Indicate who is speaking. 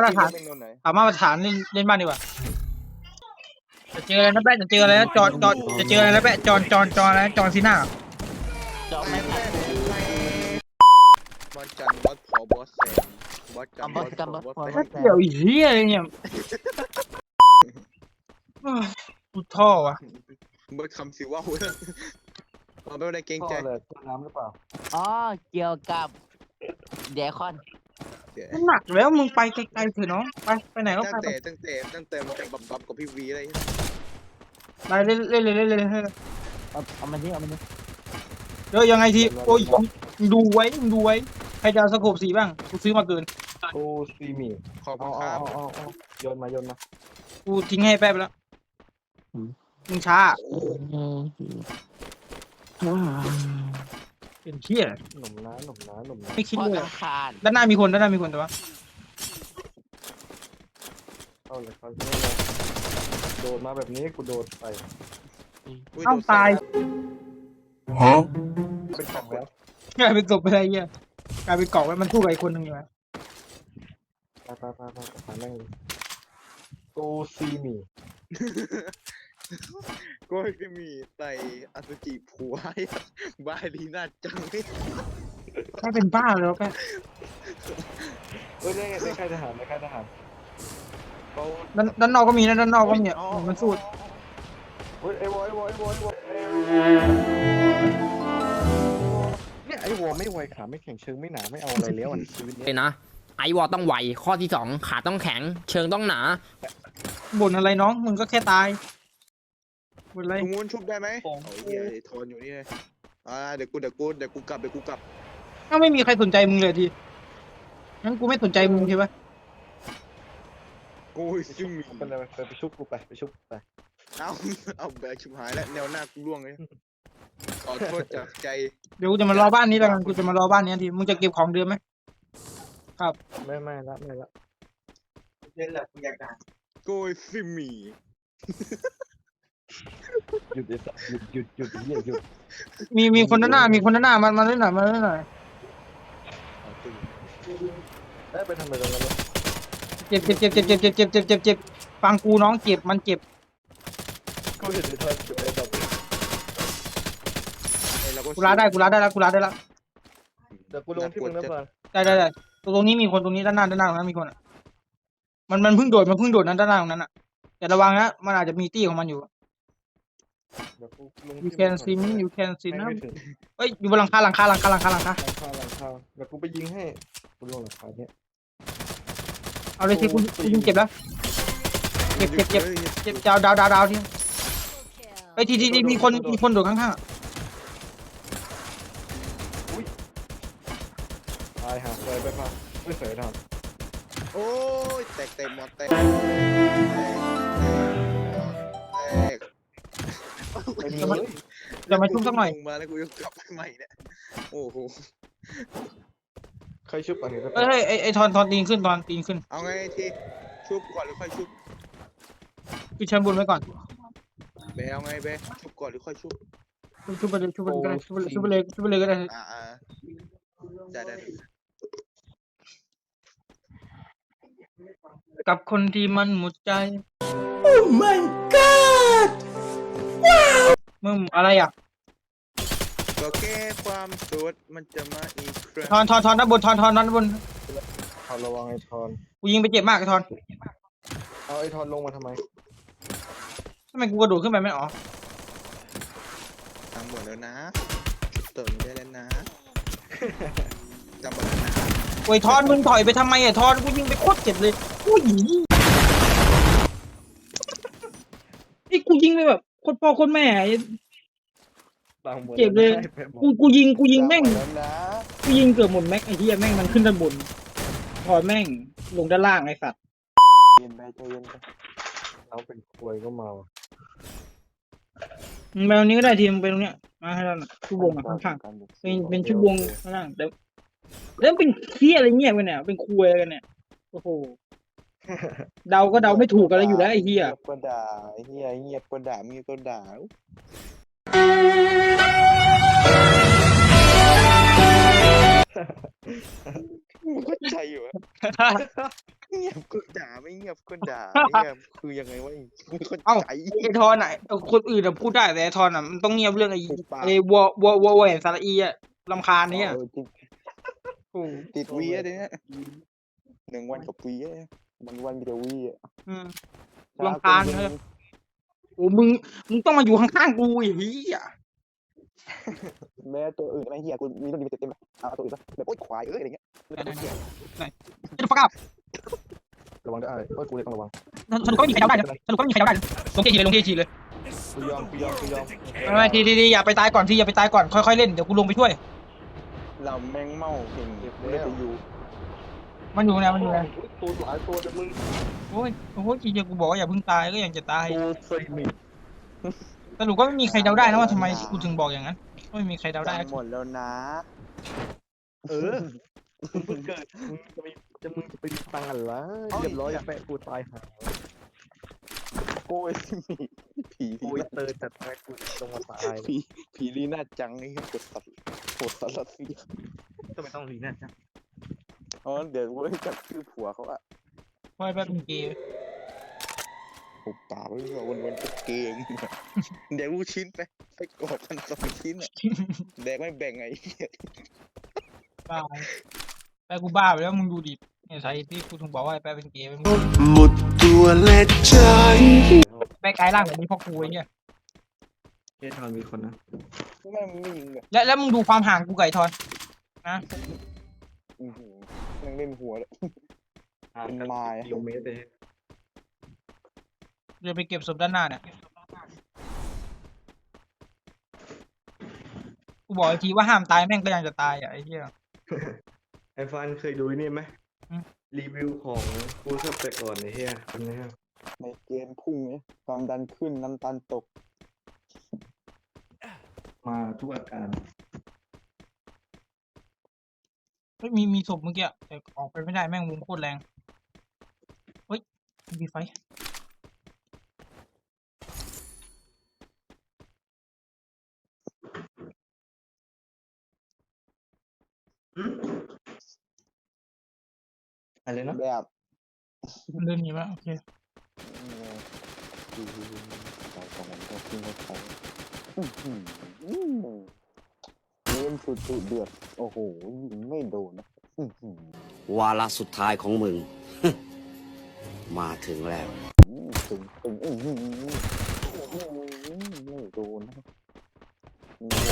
Speaker 1: มาตรฐาน
Speaker 2: เป็นนนไหน
Speaker 1: ถามมาตรฐานเล่นเล่นบ้านดีกว่าจะเจออะไรนะแป๊ะจะเจออะไรนะจอนจอนจะเจออะไรนะแป๊ะจอนจอนจอนอะไรนะจอนซีน่า
Speaker 3: จอไม่ผ่าน
Speaker 2: บอสจันบอสพอบอสแซมบอสจัน
Speaker 3: เอาบอสจันบอสพอ
Speaker 2: แซ
Speaker 3: บอ
Speaker 2: ม
Speaker 3: ส
Speaker 1: เดี๋ยวอีเหี้ยอะไรเนี่ยอ้าวกูท่อวะ
Speaker 2: เบิร์ดคำสิว่าเว้ยเราไม่ได้เกรง
Speaker 4: พ่อ
Speaker 2: ใจ
Speaker 4: เลยต้นน้ำหรือเปล่า
Speaker 3: อ๋อเกี่ยวกับเดคอน
Speaker 2: เดี๋ยว
Speaker 1: มันหนักแล้วมึงไปไกลๆเถอะน้องไปไปไหนก็
Speaker 2: ตั้ง
Speaker 1: ไป
Speaker 2: แต่ตั้งแต่ตั้งแต่มันเป็นบับบับกับพี่วีอะไร
Speaker 1: ไปเล่นเล่นเล่นเล่นเล่นเล่น
Speaker 3: เอาเอามันนี่เอามันนี่
Speaker 1: เดี๋ยวยังไงทีโอ้ยมึงดูไว้มึงดูไว้ใครจะเอาสโคปสีบ้างกูซื้อมาเกิน
Speaker 4: โอ้ซีมี
Speaker 2: ขอบคุ
Speaker 4: เอา
Speaker 2: ณค
Speaker 4: เอา
Speaker 2: รับ
Speaker 4: เอาเอาเอาโยนมาโยนมา
Speaker 1: กูทิ้งให้แป๊บไปแล้วมึงช้า เป็นเที่ย
Speaker 4: หนุ่มน้าหนุ่มน้าหนุ่มน้า
Speaker 1: ไม่คิด
Speaker 3: พ่อ
Speaker 1: เลย
Speaker 3: ต้องคาน
Speaker 1: ด้านหน้ามีคนด้านหน้ามีคนแต่ว่า
Speaker 4: เข้าเลยเข้าเลยเลยโดดมาแบบนี้กูโดดไป
Speaker 2: อุ้ย
Speaker 1: เอ้า
Speaker 2: โดน
Speaker 1: ตาย
Speaker 4: เป็นของแล้ว
Speaker 1: กลายเป็นศพไปอะไรเงี้ยกลายเป็นเกาะไว้มันสู้กับอีกคนหนึ่งอยู่ไหม
Speaker 4: ไปไปไปไปไปหาแม่งเลยโอ้ซีมี
Speaker 2: ก็จะมีไตอสุจิผัวบายดีน่าจังเลย
Speaker 1: แค่เป็นบ้าเลยแล้วแค่
Speaker 4: เฮ้ยได้ไงได้ค่ายทหารได้ค่ายทหาร
Speaker 2: เขา
Speaker 1: ด้านด้านนอกก็มีนะด้านนอกก็มีอะมันสู้
Speaker 4: เฮ้ยไอ้วอไอ้วอไอ้วอไอ้วอเนี่ยไอ้วอไม่ไวขาไม่แข็งเชิงไม่หนาไม่เอาอะไรแล้วอะชีวิต
Speaker 5: เล
Speaker 4: เนี้ย
Speaker 5: ยนะ ไอวอลต้องไว ข้อที่สองขาต้องแข็ง เชิงต้องหนา
Speaker 1: บ่นอะไรน้องมึงก็แค่ตาย บ่นอะไร
Speaker 2: ตรงนู้นชุบได้ไหมโอ้ยเหี้ยไอ้ทอนอยู่นี่เลยอ่าเดี๋ยวกูเดี๋ยวกูเดี๋ยวกูกลับเดี๋ยวกูกลับ
Speaker 1: ถ้าไม่มีใครสนใจมึงเลยทีงั้นกูไม่สนใจมึงใช่ปะ
Speaker 2: กูซึ่งมี
Speaker 4: ไปเลยไปไปชุบกูไปไปชุบไป
Speaker 2: เอาเอาแบกชิบหายแล้วแนวหน้ากูร่วงเลยขอโทษจากใจ
Speaker 1: เดี๋ยวกูจะมารอบ้านนี้แล้วกันกูจะมารอบ้านนี้ทีมึงจะเก็บของเดิมไหม
Speaker 4: ไม่ไม่ละไม่ละ
Speaker 2: โกยซิมี
Speaker 4: หยุดไอ้สัสหยุดหยุดหยุดเหี้ยหยุด
Speaker 1: มีมีคนด้านหน้า มีคนด้านหน้ามามาเล่นหน่อยมาเล่นหน่อย
Speaker 4: ได้ไปทำอะไรตรงนั้นวะ
Speaker 1: เจ็บเจ็บเจ็บเจ็บเจ็บเจ็บเจ็บเจ็บเจ็บเจ็บฟังกูน้องเจ็บมันเจ็บ
Speaker 4: กูเห็นไอ้ทอนเก็บไอ้ดอก
Speaker 1: กูลาได้กูลาได้แล้วกูลาได้แล้ว
Speaker 4: เดี๋ยวกูลงที่มึงนะพื่อน
Speaker 1: ได้ได้ได้ตรงนี้มีคนตรงนี้ด้านหน้าด้านหน้าตรงนั้นมีคนอะมันมันเพิ่งโดดมันเพิ่งโดดนั้นด้านหน้าตรงนั้นอะแต่ระวังนะมันอาจจะมีตี้ของมันอยู่
Speaker 4: เดี๋ยวกูลง
Speaker 1: you
Speaker 4: ที่
Speaker 1: can
Speaker 4: มึง
Speaker 1: see me you can see
Speaker 4: แม่ง
Speaker 1: นะ
Speaker 4: ไม่ถึง
Speaker 1: เอ้ยอยู่บนหลังคาหลังคาหลังคาหลังคาหลังคา
Speaker 4: หลังคาหลังคาเดี๋ยวกูไปยิงให้กูลงหลังคาเนี่ย
Speaker 1: เอาเลยทีกูกูยิงเจ็บแล้วเจ็บเจ็บเจ็บเจ็บดาวดาวดาวดาวทีเอ้ยทีทีทีมีคนมีคนโดดข้างๆอะ
Speaker 4: ตายหาเฟยไปพาไม่เฟยท
Speaker 2: โอ้ยแตกเต็มหมดแตกำ
Speaker 4: ไปเลย
Speaker 1: จะมาชุบสักหน่อย
Speaker 2: มาแล้วกูยังกลับไปใหม่เนี่ยโอ้โห
Speaker 4: ใครชุบอันนี้ก็
Speaker 1: เอ้ยเอ้ยไอ้ไอ้ทอนทอนตีนขึ้นทอนตีนขึ้น
Speaker 2: เอาไงทีชุบก่อนหรือค่อยชุบ
Speaker 1: คือชั้นบนไว้ก่อน
Speaker 2: เบเอาไงเบชุบก่อนหรือค่อยชุบ
Speaker 1: ชุบไปเลยชุบไปเลยชุบไปเลยชุบไปเลยชุบไปเลยก็ได้
Speaker 2: อ่าอ่าได้ได้
Speaker 1: กับคนที่มันหมดใจ มึงอะไรอะ
Speaker 2: ก็แค่ความโสดมันจะมาอีกครั้ง
Speaker 1: ทอนทอนทอนด้านบนทอนทอนด้านบน
Speaker 4: ทอนระวังไอ้ทอน
Speaker 1: กูยิงไปเจ็บมากไอ้ทอน
Speaker 4: เอาไอ้ทอนลงมาทำไม
Speaker 1: ทำไมกูกระโดดขึ้นไปไม่อ๋อ
Speaker 2: ทำหมดแล้วนะชุบเติมได้แล้วนะจำหมดแล้วนะ
Speaker 1: โอ้ยทอนมึงถอยไปทำไมอะทอนกูยิงไปโคตรเจ็บเลยกูยิงนี่กูยิงไปแบบ โคตรพ่อโคตรแม่ไอ้
Speaker 4: ต่างหมด
Speaker 1: เจ็บเลยกูกูยิงกูยิงแม่ง
Speaker 4: แล้วนะ
Speaker 1: กูยิงเกือบหมดแม็กไอ้เหี้ยแม่งมันขึ้นด้านบนทอนแม่งลงด้านล่างไอ้สัตว์
Speaker 4: เย็นไปใจเย็นไปเราเป็นควยก็เมา
Speaker 1: มึงไปตรงนี้ก็ได้ทีมงไปตรงเนี้ยมาให้เราหน่อยชุบวงอะข้างๆเป็นเป็นชุบวงข้างล่างเดี๋ยวแล้วเป็นเคี้ยอะไรเงี้ยไปเนี่ยเป็นคุยอะไรกันเนี่ยโอ้โห เดาก็เดาไม่ถูกกันแล้วอยู่แล้วไอ้เหี้ย
Speaker 2: เงียบก็ด่าไอ้เฮียเงียบก็ด่าเงียบก็ด่ามึงเข้าใจอยู่อะเงียบก็ด่าไม่เงียบก็ด่าไม่เงียบคือยังไงวะมึงเข้า
Speaker 1: เอ้า
Speaker 2: ใจ
Speaker 1: ไอ้ทอนอะเออคนอื่นอะพูดได้แต่ไอ้ทอนอะมันต้องเงียบเรื่องไอ้
Speaker 2: ถูกปาก
Speaker 1: ไอ้วัววัววัววัวแห่งสาระอีอะลำคาญเนี่ย
Speaker 2: เออติด
Speaker 1: โอ้
Speaker 2: ติดวีอะเนี่ยหนึ่งวันกับวีอะ วันวันมีแต่วีอะ
Speaker 1: อืมรำคาญเลยโอ้มึง มึงต้องมาอยู่ข้างๆกูไอ้เหี้ย
Speaker 2: แม้ตัวอื่นไม่เฮียกูมีต้องมีเต็มๆแบบเอาตัวอื่นซะแบบโอ๊ยควายเอ้ยอะไรเงี้ย
Speaker 1: จะฟักอัพ
Speaker 4: ระวังด้วยไอ้โอ้ยกูเลยต้องระวัง
Speaker 1: สรุปก็ไม่มีใครเดาได้นะสรุปก็ไม่มีใครเดาได้นะลงเกจีเลยลงเกจีเลย
Speaker 4: กูยอมกูยอมกูยอม
Speaker 1: ไม่ไม่ทีทีทีอย่าไปตายก่อนทีอย่าไปตายก่อนค่อยๆเล่นเดี๋ยวกูลงไปช่วย
Speaker 2: เราแมงเม่าเห็นไม่ได้ไปอยู่
Speaker 1: มันอยู่นะมันอยู่นะ
Speaker 4: ตัวหลายตัวแต่มึง
Speaker 1: โอ้ยโอ้ยจริงๆกูบอกว่าอย่าเพิ่งตายก็ยังจะตาย
Speaker 4: กูเคยมี
Speaker 1: สรุปก็ไม่มีใครเดาได้นะว่าทำไมกูถึงบอกอย่างนั้นก็ไม่มีใครเดาได้
Speaker 2: จำหมดแล้วนะ
Speaker 4: เออมึงเพิ่งเกิดมึงจะไปจะมึงจะไปตังอะไรเรียบร้อยแปะกูตายหา
Speaker 2: โอ้ยผี
Speaker 4: กู
Speaker 2: ผี
Speaker 4: เตอร์จัดแปะกูลงมาตาย
Speaker 2: ผีผีลีน่าจังนี่กดสัตว์กดสัตว์รัสเซีย
Speaker 4: ทำไมต้องรีน่าจัง
Speaker 2: อ๋อเดี๋ยวกูจับชื่อผัวเขาอะ
Speaker 1: เพราะไอ้แป๊บเป็นเกย์
Speaker 2: ปุบปากไว้ว่าวันวันๆก็เกงเดี๋ยวกูชิ้นไปไปกรอบกันสองชิ้นอะแดกไม่แบ่งไงเหี้ย
Speaker 1: บ้าแป๊บกูบ้าไปแล้วมึงดูดิเนี่ยสาเหตุที่กูถึงบอกว่าไอ้แป๊บเป็นเกย์เป็น
Speaker 6: หมดตัวและใจ
Speaker 1: แป๊บกลายร่างแบบนี้เพราะกูไอ้เนี่ย
Speaker 4: เฮ้ยทอนมีคนนะ
Speaker 2: แม่งไม่ยิงเลย
Speaker 1: แล้วแล้วมึงดูความห่างกูไก่ทอนนะ
Speaker 2: อื้อหือแม่งเล่นหัวเลยเป็นไม้
Speaker 4: กิโลเมตรเลย
Speaker 1: เดี๋ยวไปเก็บศพด้านหน้าเนี่ยกูบอกอีกทีว่าห้ามตายแม่งก็ยังจะตายอะไอ้เหี้ย
Speaker 4: ไอ้ฟันเคยดูนี่ไหม
Speaker 1: อืม
Speaker 4: รีวิวของกูชอบแต่ก่อนไอ้เฮียเป็นไงฮะ
Speaker 2: ในเกมพุ่งเนี่ยความดันขึ้นน้ำตาลตก
Speaker 4: มาทุกอาการ
Speaker 1: เฮ้ยมีมีศพเมื่อกี้อะแต่ออกไปไม่ได้แม่งวงโคตรแรงเฮ้ยมีไฟ
Speaker 4: อะไรนะ
Speaker 2: แบบ
Speaker 1: มันเดินหนีมาโอเค
Speaker 2: เออคือสายของมันก็ขึ้นรถไฟ นสุดเดือด โอ้โหยิงไม่โดนนะ
Speaker 6: วาระสุดท้ายของมึง มาถึงแล้ว
Speaker 2: ถึงถึงอื้อหืโอ้โหไม่โดนนะ